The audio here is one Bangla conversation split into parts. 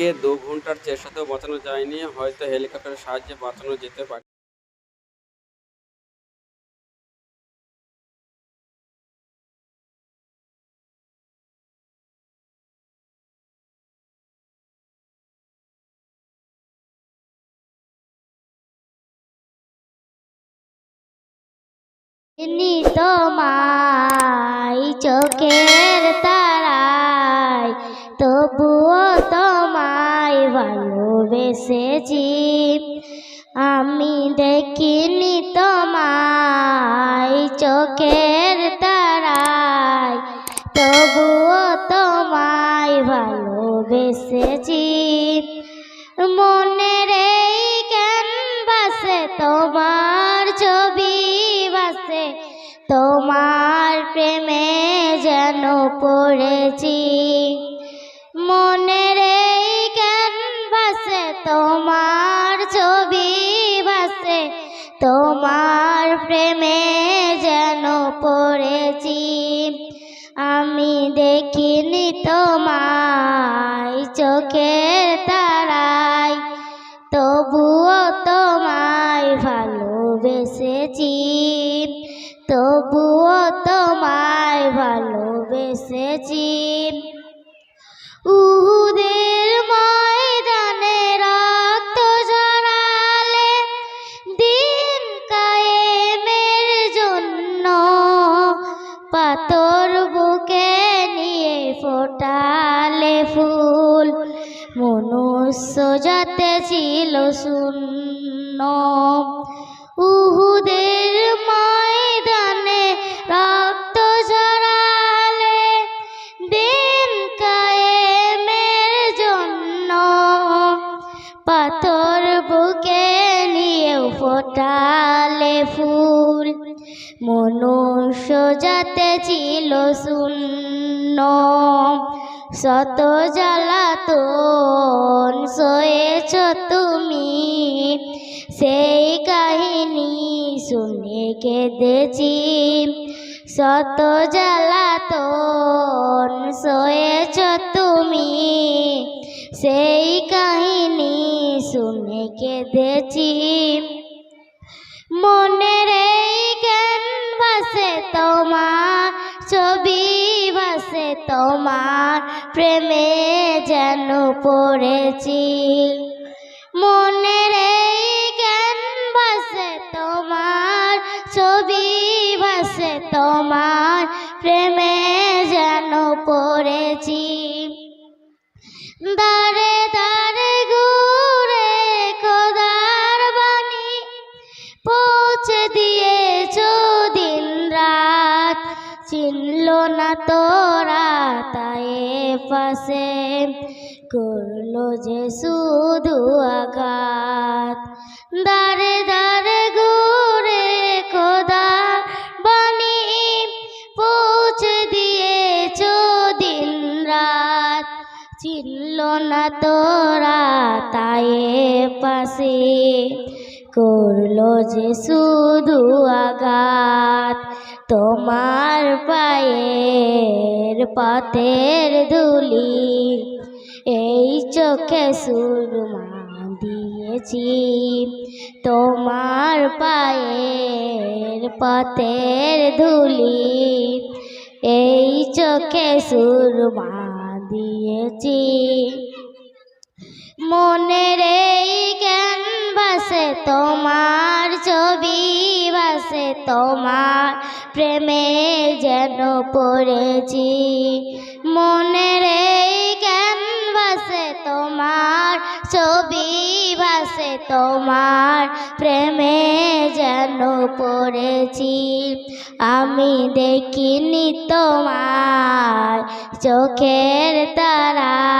কে দু ঘণ্টার চেষ্টাতেও বাঁচানো যায়নি হয়তো হেলিকপ্টারের সাহায্যে বাঁচানো যেতে পারে। তোমায় চোখের ভালোবেসেছি আমি দেখিনি তোমায় চোখের তারায়, তবুও তোমায় ভালোবেসেছি। মনের এই ক্যানভাসে তোমার ছবি বাসে, তোমার প্রেমে যেন পড়েছি। ক্যানভাসে তোমার ছবি বাসে, তোমার প্রেমে যেন পড়েছি। আমি দেখিনি তোমায় চোখের তারায়, তবুও তোমায় ভালোবেসেছি। তবুও তোমায় ভালোবেসেছি। উহুদের ফোটালে ফুল, মনুষ্য যাতে ছিল শূন্য। উহুদের ময়দানে রক্ত ঝরালে দিন কায়েমের জন্য। পাথর বুকে নিয়েও ফোটালে ফুল মনুষ্য যাতে ছিল শূন্য, শত জ্বালাতন সয়েছ তুমি। সেই কাহিনী শুনে কেঁদেছি, শত জ্বালাতন সয়েছ তুমি। সেই কাহিনী শুনে কেঁদেছি, মনের এই তোমার প্রেমে যেন পড়েছি। মনের ক্যানভাসে তোমার ছবি, ভাসে তোমার প্রেমে যেন পড়েছি। দারে দারে না তোরা, তাই পাশে করল যে শুধু আঘাত। দারে দারে ঘুরে খোদা বাণী পৌঁছে দিয়েছ দিন রাত। চিনল না তোরা, তাই পাশে করল যে শুধু আঘাত তোমার পায়ের পথের ধুলি। এই চোখে সুরমা দিয়েছি তোমার পায়ের পথের ধুলি। এই চোখে সুরমা দিয়েছি। মনের এই তোমার ছবি ভাসে তোমার প্রেমে যেন পড়েছি। মনের এই তোমার ছবি ভাসে তোমার প্রেমে যেন পড়েছি। আমি দেখিনি তোমার চোখের তারায়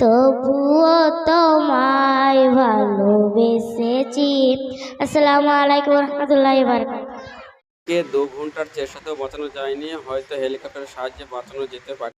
তবুও তোমায় ভালোবেসেছি। আসসালামু আলাইকুম রহমতুল্লাহ বারকাত কে দু ঘণ্টার চেষ্টাতেও বাঁচানো যায়নি, হয়তো হেলিকপ্টারের সাহায্যে বাঁচানো যেতে পারে।